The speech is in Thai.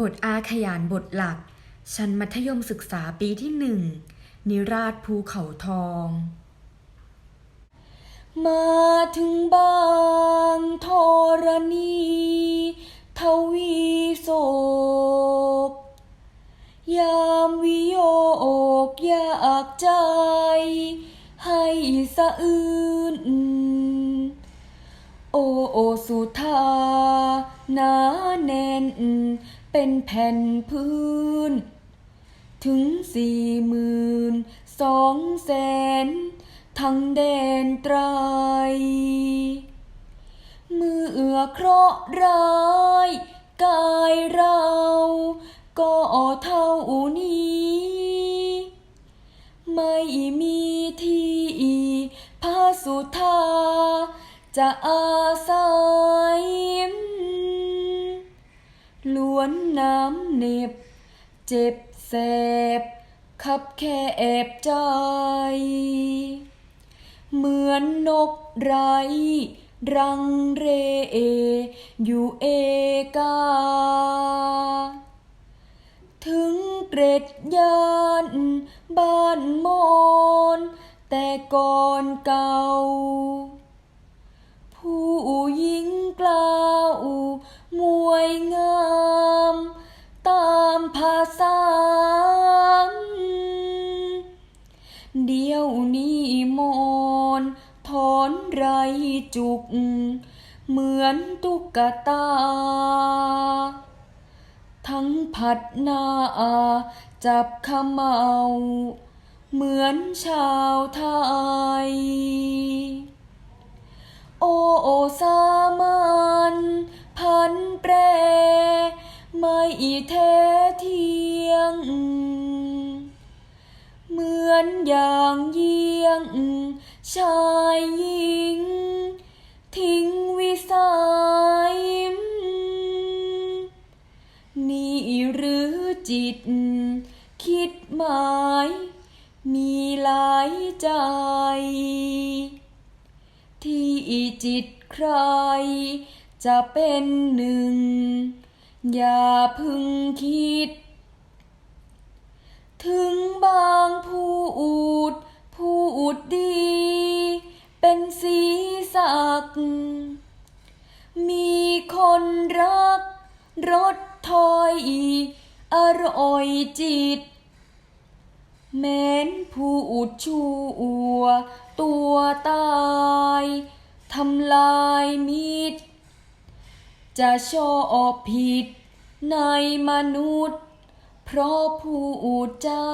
บทอาขยานบทหลัก ชั้นมัธยมศึกษาปีที่หนึ่ง นิราชภูเขาทอง มาถึงบางธรณีทวีโศกยามวิโยกอยากใจ ให้สะอื้นโอโอสุธานาแน่น เป็นแผ่นพื้น ถึงสี่หมื่นสองแสนทั้งแดนไตรเมื่อเคราะห์ร้าย กายเรา ก็เท่านี้ ไม่มีที่พระสุธาจะอาศัย ล้วนน้ำเน็บ เจ็บแสบขับแค่แอบใจ เหมือนนกไรรังเรอยู่เอกา ถึงเกร็ดยานบ้านมอนแต่ก่อนเก่า ผู้หญิงกล่าว เดียวนี้มอนถอนไรจุก เหมือนตุ๊กตา ทั้งผัดหน้า จับขมเมาเหมือนชาวไทย โอโอสามัน พันแปร ไม่แท้ อนอย่างเยี่ยง ชายหญิง ทิ้งวิสัย นี่หรือจิต คิดหมาย มีหลายใจ ที่จิตใคร จะเป็นหนึ่ง อย่าพึงคิด เป็นสีสัก มีคนรักรถถอยอร่อยจิต แม้นผู้อุดชูอัวตัวตายทำลายมิตร จะชอบผิดในมนุษย์ เพราะผู้อุจา